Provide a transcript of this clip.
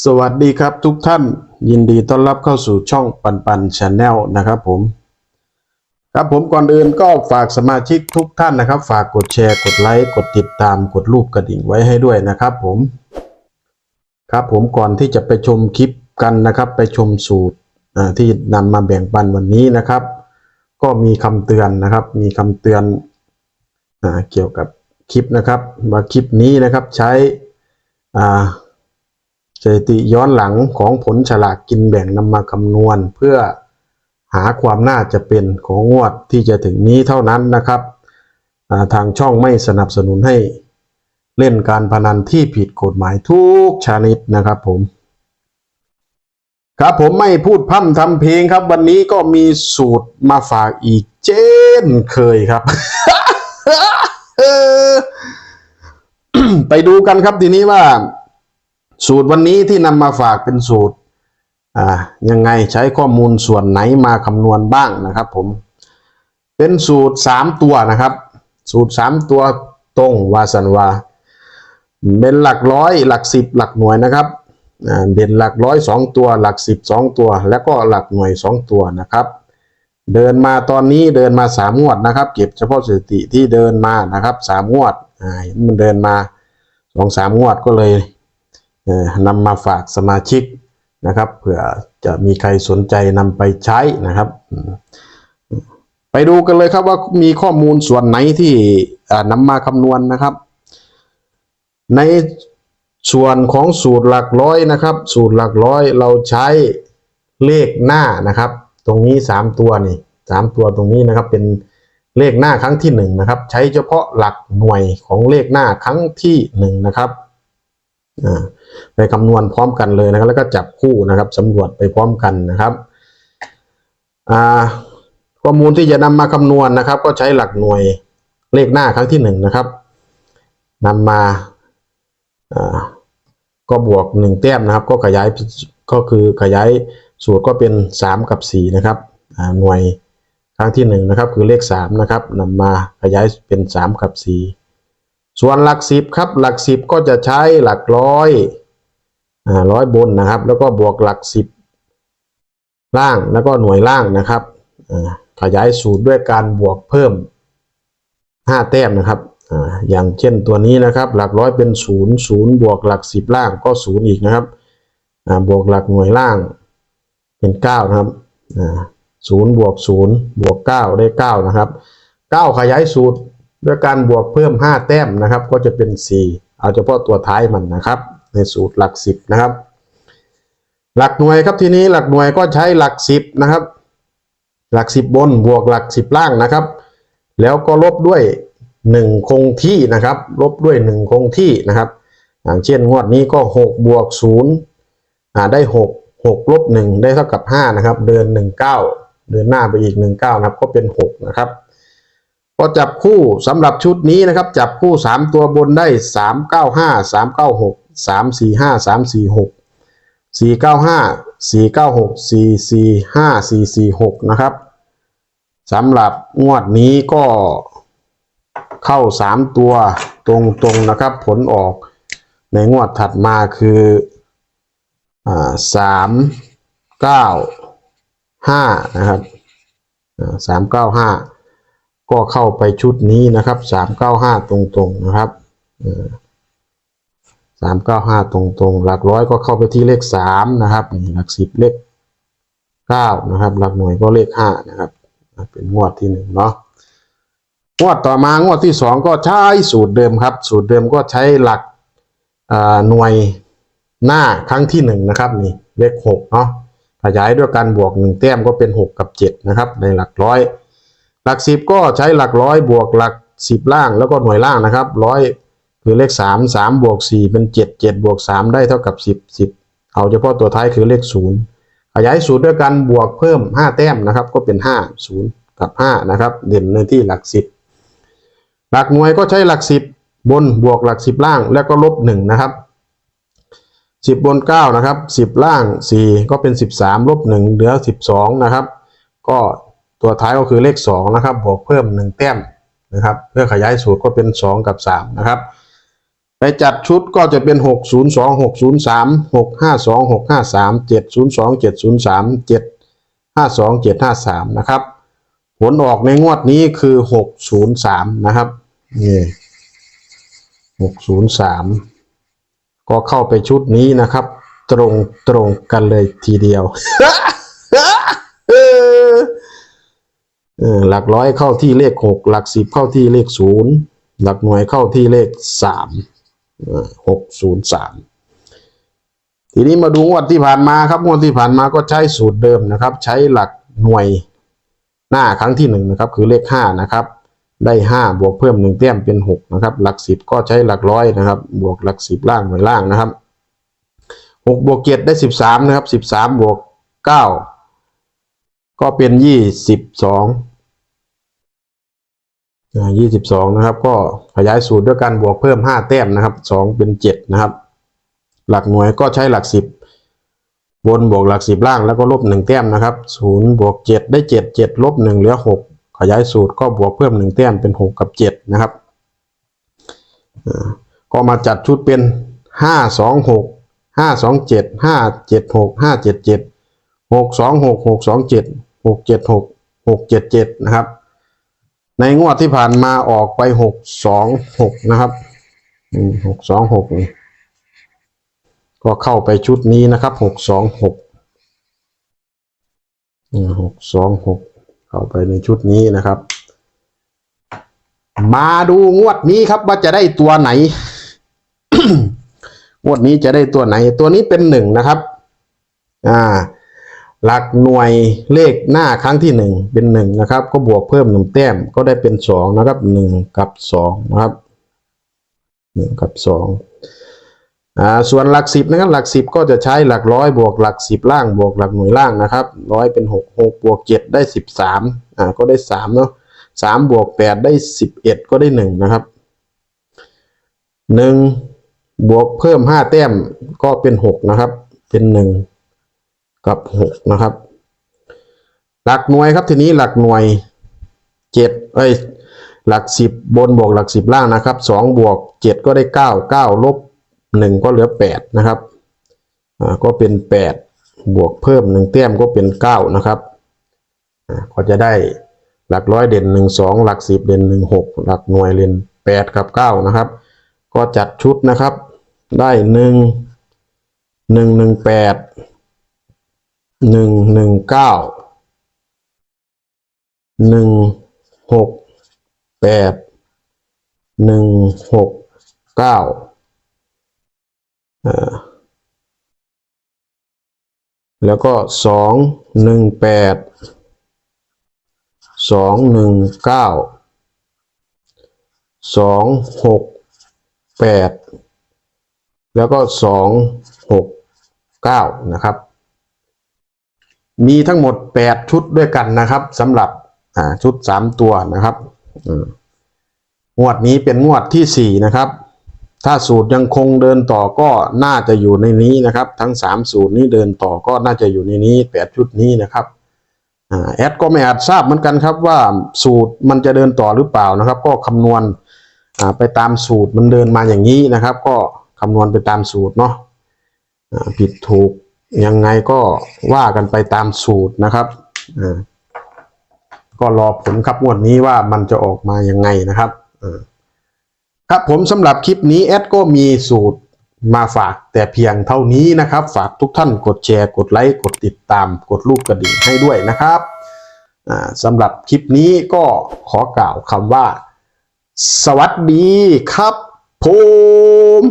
สวัสดีครับทุกท่าน ยินดีต้อนรับเข้าสู่ช่องปันปันชาแนลนะครับผม ครับผมก่อนอื่นก็ฝากสมาชิกทุกท่านนะครับ ฝากกดแชร์กดไลค์กดติดตามกดรูปกระดิ่งไว้ให้ด้วยนะครับผม ครับผมก่อนที่จะไปชมคลิปกันนะครับ ไปชมสูตรที่นำมาแบ่งปันวันนี้นะครับ ก็มีคำเตือนนะครับ มีคำเตือนอเกี่ยวกับคลิปนะครับว่าคลิปนี้นะครับใช้อ่า สถิติย้อนหลังของผลฉลากกินแบ่งนำมาคำนวณ เพื่อหาความน่าจะเป็นของงวดที่จะถึงนี้เท่านั้นนะครับ ทางช่องไม่สนับสนุนให้เล่นการพนันที่ผิดกฎหมายทุกชนิดนะครับผม ครับผมไม่พูดพร่ำทำเพลงครับ วันนี้ก็มีสูตรมาฝากอีกเช่นเคยครับไปดูกันครับทีนี้ว่า สูตรวันนี้ที่นำมาฝากเป็นสูตรอ่ายังไงใช้ข้อมูลส่วนไหนมาคำนวณบ้างนะครับ ผม เป็นสูตรสามตัวนะครับ สูตรสามตัวตรงวาสันวา เป็นหลักร้อยหลักสิบหลักหน่วยนะครับเด่นหลักร้อยสองตัว หลักสิบสองตัว แล้วก็หลักหน่วยสองตัวนะครับ เดินมาตอนนี้เดินมาสามงวดนะครับ เก็บเฉพาะสถิติที่เดินมานะครับสามงวดมันเดินมาสองสามงวดก็เลย นำมาฝากสมาชิกนะครับเผื่อจะมีใครสนใจนำไปใช้นะครับ ไปดูกันเลยครับว่ามีข้อมูลส่วนไหนที่นำมาคำนวณนะครับ ในส่วนของสูตรหลักร้อยนะครับ สูตรหลักร้อยเราใช้เลขหน้านะครับ ตรงนี้สามตัวนี่สามตัวตรงนี้นะครับเป็นเลขหน้าครั้งที่หนึ่งนะครับใช้เฉพาะหลักหน่วยของเลขหน้าครั้งที่หนึ่งนะครับ ไปคำนวณพร้อมกันเลยนะครับ แล้วก็จับคู่นะครับสำรวจไปพร้อมกันนะครับข้อมูลที่จะนำมาคำนวณนะครับ ก็ใช้หลักหน่วยเลขหน้าครั้งที่หนึ่งนะครับนำมาก็บวกหนึ่งแต้มนะครับ ก็ขยายก็คือขยายสูตรก็เป็นสามกับสี่นะครับหน่วยครั้งที่หนึ่งนะครับคือเลขสามนะครับนำมาขยายเป็นสามกับสี่ ส่วนหลักสิบครับ หลักสิบก็จะใช้หลักร้อยอ่าร้อยบนนะครับ แล้วก็บวกหลักสิบล่างแล้วก็หน่วยล่างนะครับขยายสูตรด้วยการบวกเพิ่มห้าแต้มนะครับออย่างเช่นตัวนี้นะครับ หลักร้อยเป็นศูนย์ศูนย์บวกหลักสิบล่างก็ศูนย์อีกนะครับบวกหลักหน่วยล่างเป็นเก้านะครับศูนย์บวกศูนย์บวกเก้าได้เก้านะครับเก้าขยายสูตร ด้วยการบวกเพิ่ม 5 แต้มนะครับ ก็จะเป็น 4 เอาเฉพาะตัวท้ายมันนะครับ ในสูตรหลัก 10 นะครับ หลักหน่วยครับทีนี้หลักหน่วยก็ใช้หลัก 10 นะครับ หลัก 10 บนบวกหลัก 10 ล่างนะครับ แล้วก็ลบด้วย 1 คงที่นะครับ ลบด้วย 1 คงที่นะครับ อย่างเช่นงวดนี้ก็ 6 บวก0อ่าได้ 6 6ลบ1ได้เท่ากับ 5 นะครับ เดิน19 เดินหน้าไปอีก 19 นะครับ ก็เป็น 6 นะครับ ก็จับคู่สำหรับชุดนี้นะครับ จับคู่ 3 ตัวบนได้ 3 9 5 3 9 6 3 4 5 3 4 6 4 9 5 4 9 6 4 4 5 4 4 6 นะครับสำหรับงวดนี้ก็เข้า 3 ตัวตรงๆนะครับ ผลออกในงวดถัดมาคืออ่าสามเก้าห้านะครับสามเก้าห้า ก็เข้าไปชุดนี้นะครับสามเก้าห้าตรงๆนะครับสามเก้าห้าตรงๆ หลักร้อยก็เข้าไปที่เลขสามนะครับหลักสิบเลขเก้านะครับ หลักหน่วยก็เลขห้านะครับ เป็นงวดที่หนึ่งเนาะงวดต่อมางวดที่สองก็ใช้สูตรเดิมครับ สูตรเดิมก็ใช้หลักหน่วยหน้าครั้งที่หนึ่งนะครับนี่เลขหกเนาะขยายด้วยการบวกหนึ่งแต้มก็เป็นหกกับเจ็ดนะครับ ในหลักร้อย หลักสิบก็ใช้หลักร้อยบวกหลักสิบล่างแล้วก็หน่วยล่างนะครับร้อยคือเลขสามสามบวกสี่เป็นเจ็ดเจ็ดบวกสามได้เท่ากับสิบสิบเอาเฉพาะตัวท้ายคือเลขศูนย์ขยายสูตรด้วยการบวกเพิ่มห้าแต้มนะครับ ก็เป็นห้าศูนย์กับห้านะครับเด่นในที่หลักสิบหลักหน่วยก็ใช้หลักสิบบนบวกหลักสิบล่างแล้วก็ลบหนึ่งนะครับสิบบนเก้านะครับสิบล่างสี่ก็เป็นสิบสามลบหนึ่งเหลือสิบสองนะครับ ก็ ตัวท้ายก็คือเลข2นะครับบวกเพิ่ม 1 แต้มนะครับเพื่อขยายสูตรก็เป็น 2 กับ 3 นะครับ ไปจัดชุดก็จะเป็นหกศูนย์สองหกศูนย์สามหกห้าสองหกห้าสามเจ็ดศูนย์สองเจ็ดศูนย์สามเจ็ดห้าสองเจ็ดห้าสามนะครับ ผลออกในงวดนี้คือหกศูนย์สามนะครับนี่หกศูนย์สามก็เข้าไปชุดนี้นะครับ ตรงตรงกันเลยทีเดียว เออเออ หลักร้อยเข้าที่เลขหกหลักสิบเข้าที่เลขศูนย์หลักหน่วยเข้าที่เลขสามหกศูนย์สามทีนี้มาดูงวดที่ผ่านมาครับงวดที่ผ่านมาก็ใช้สูตรเดิมนะครับ ใช้หลักหน่วยหน้าครั้งที่หนึ่งนะครับ คือเลขห้านะครับ ได้ห้าบวกเพิ่มหนึ่งแต้มเป็นหกนะครับ หลักสิบก็ใช้หลักร้อยนะครับ บวกหลักสิบล่างหน่วยล่างนะครับหกบวกเจ็ดได้สิบสามนะครับสิบสามบวกเก้า ก็เป็นยี่สิบสองยี่สิบสองนะครับ ก็ขยายสูตรด้วยการบวกเพิ่มห้าแต้มนะครับสองเป็นเจ็ดนะครับ หลักหน่วยก็ใช้หลักสิบบนบวกหลักสิบล่างแล้วก็ลบหนึ่งแต้มนะครับศูนย์บวกเจ็ดได้เจ็ดเจ็ดลบหนึ่งเหลือหกขยายสูตรก็บวกเพิ่มหนึ่งแต้มเป็นหกกับเจ็ดนะครับก็มาจัดชุดเป็นห้าสองหกห้าสองเจ็ดห้าเจ็ดหกห้าเจ็ดเจ็ดหกสองหกหกสองเจ็ด หกเจ็ดหกหกเจ็ดเจ็ดนะครับ ในงวดที่ผ่านมาออกไปหกสองหกนะครับหกสองหกนี่ก็เข้าไปชุดนี้นะครับหกสองหกหกสองหกเข้าไปในชุดนี้นะครับ มาดูงวดนี้ครับว่าจะได้ตัวไหน งวดนี้จะได้ตัวไหน ตัวนี้เป็นหนึ่งนะครับ อ่า หลักหน่วยเลขหน้าครั้งที่หนึ่งเป็นหนึ่งนะครับ ก็บวกเพิ่มหนึ่งแต้มก็ได้เป็นสองนะครับหนึ่งกับสองนะครับหนึ่งกับสองอ่า ส่วนหลักสิบนะครับ หลักสิบก็จะใช้หลักร้อยบวกหลักสิบล่างบวกหลักหน่วยล่างนะครับร้อยเป็นหกหกบวกเจ็ดได้สิบสามอ่า ก็ได้สามเนาะสามบวกแปดได้สิบเอ็ดก็ได้หนึ่งนะครับหนึ่งบวกเพิ่มห้าแต้มก็เป็นหกนะครับ เป็นหนึ่ง กับหกนะครับ หลักหน่วยครับทีนี้หลักหน่วยเจ็ดเอ้ยหลักสิบบนบวกหลักสิบล่างนะครับสองบวกเจ็ดก็ได้เก้าเก้าลบหนึ่งก็เหลือแปดนะครับอ่าก็เป็นแปดบวกเพิ่มหนึ่งแต้มก็เป็นเก้านะครับอ่าก็จะได้หลักร้อยเด่นหนึ่งสองหลักสิบเด่นหนึ่งหกหลักหน่วยเด่นแปดกับเก้านะครับ ก็จัดชุดนะครับ ได้หนึ่งหนึ่งหนึ่งแปด หนึ่งหนึ่งเก้าหนึ่งหกแปดหนึ่งหกเก้าอ่าแล้วก็สองหนึ่งแปดสองหนึ่งเก้าสองหกแปดแล้วก็สองหกเก้านะครับ มีทั้งหมด 8 ชุดด้วยกันนะครับสำหรับชุด 3 ตัวนะครับงวดนี้เป็นงวดที่ 4 นะครับ ถ้าสูตรยังคงเดินต่อก็น่าจะอยู่ในนี้นะครับ ทั้ง 3 สูตรนี้เดินต่อก็น่าจะอยู่ในนี้ 8 ชุดนี้นะครับอแอดก็ไม่อาจทราบเหมือนกันครับว่าสูตรมันจะเดินต่อหรือเปล่านะครับ ก็คำนวณไปตามสูตรมันเดินมาอย่างนี้นะครับ ก็คำนวณไปตามสูตรเนาะผิดถูก ยังไงก็ว่ากันไปตามสูตรนะครับอ่าก็รอผลครับงวดนี้ว่ามันจะออกมายังไงนะครับอ่าครับผมสำหรับคลิปนี้แอดก็มีสูตรมาฝากแต่เพียงเท่านี้นะครับ ฝากทุกท่านกดแชร์ กดไลค์ กดติดตาม กดรูปกระดิ่งให้ด้วยนะครับอ่าสำหรับคลิปนี้ก็ขอกล่าวคำว่า สวัสดีครับผม